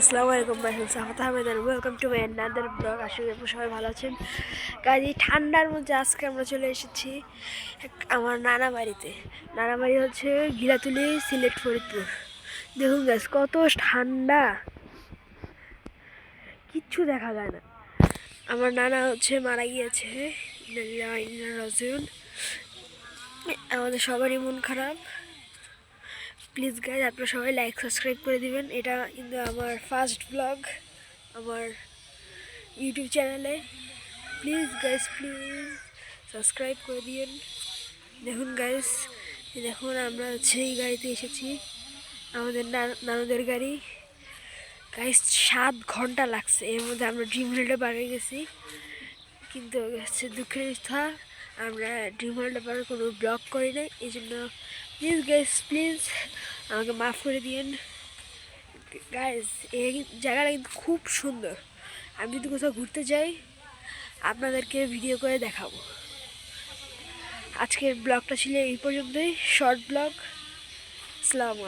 আসসালামু আলাইকুম সাফাত আহমেদ আর ওয়েলকাম টু মাই ব্লগ সবাই ভালো আছেন। ঠান্ডার মধ্যে আজকে আমরা চলে এসেছি আমার নানা বাড়িতে। নানা বাড়ি হচ্ছে গিলাতুলি, সিলেট, ফরিদপুর। দেখুন গাছ কত ঠান্ডা। কিচ্ছু দেখা যায় না। আমার নানা হচ্ছে মারা গিয়েছে। রাজিউন। আমাদের সবারই মন খারাপ। প্লিজ গাইজ আপনারা সবাই লাইক সাবস্ক্রাইব করে দিবেন। এটা কিন্তু আমার ফার্স্ট ব্লগ আমার ইউটিউব চ্যানেলে প্লিজ গাইজ প্লিজ সাবস্ক্রাইব করে দিন দেখুন গাইজ দেখুন আমরা হচ্ছে এই গাড়িতে এসেছি। আমাদের নানুদের গাড়ি। গাইজ সাত ঘণ্টা লাগছে। এর মধ্যে আমরা ড্রিম পার হয়ে গেছি। কিন্তু হচ্ছে দুঃখের কথা, আমরা ড্রিম হোল্ডে পারে কোনো ব্লগ করি নাই। এই জন্য প্লিজ গাইজ প্লিজ আমাকে মাফ করে দিন গাইজ এই জায়গাটা কিন্তু খুব সুন্দর। আমি যদি কোথাও ঘুরতে যাই, আপনাদেরকে ভিডিও করে দেখাবো। আজকের ব্লগটা ছিল এই পর্যন্তই। শর্ট ব্লগ আসসালামু